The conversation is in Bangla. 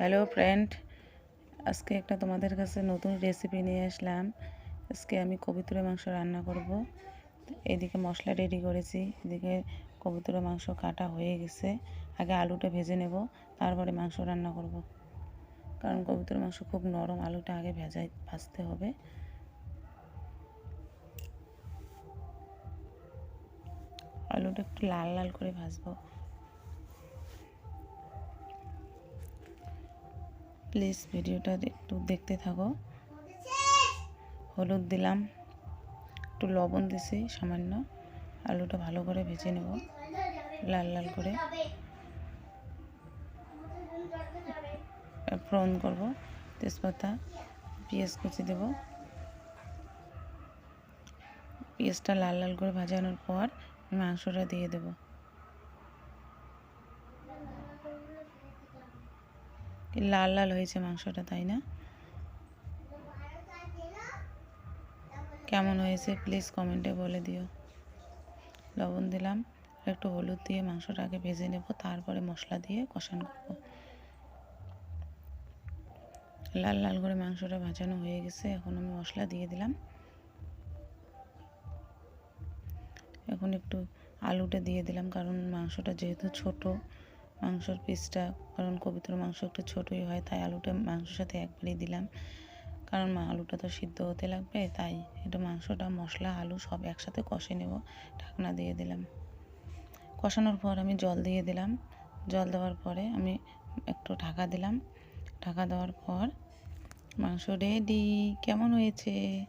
হ্যালো ফ্রেন্ড আজকে একটা তোমাদের কাছে নতুন রেসিপি নিয়ে আসলাম। আজকে আমি কবিতুরের মাংস রান্না করব। এদিকে মশলা রেডি করেছি। এদিকে কবিতুরের মাংস কাটা হয়ে গেছে। আগে আলুটা ভেজে নেব, তারপরে মাংস রান্না করব। কারণ কবিতুরের মাংস খুব নরম, আলুটা আগে ভেজাই, ভাজতে হবে। আলুটা একটু লাল লাল করে ভাজবো। প্লিজ ভিডিওটা একটু দেখতে থাকো। হলুদ দিলাম, একটু লবণ দিছি সামান্য, আলুটা ভালো করে ভেজে নেব, লাল লাল করে। ফ্রন করব, তেজপাতা, পেঁয়াজ কুচি দেব। পেঁয়াজটা লাল লাল করে ভাজানোর পর মাংসটা দিয়ে দেবো। লাল লাল হয়েছে মাংসটা, তাই না? কেমন হয়েছে প্লিজ কমেন্টে বলে দিও। লবণ দিলাম একটু হলুদ দিয়ে মাংসটা আগে ভেজে নেব, তারপরে মশলা দিয়ে কষানো করব। লাল লাল করে মাংসটা ভাজানো হয়ে গেছে, এখন আমি মশলা দিয়ে দিলাম। এখন একটু আলুটা দিয়ে দিলাম, কারণ মাংসটা যেহেতু ছোট মাংসর পিসটা কারণ কবিতার মাংস একটু ছোটোই হয়, তাই আলুটা মাংসের সাথে একবারই দিলাম। কারণ মা আলুটা তো সিদ্ধ হতে লাগবে, তাই এটা মাংসটা, মশলা, আলু সব একসাথে কষে নেব। ঢাকনা দিয়ে দিলাম। কষানোর পর আমি জল দিয়ে দিলাম। জল দেওয়ার পরে আমি একটু ঢাকা দিলাম। ঢাকা দেওয়ার পর মাংস রেডি কেমন হয়েছে?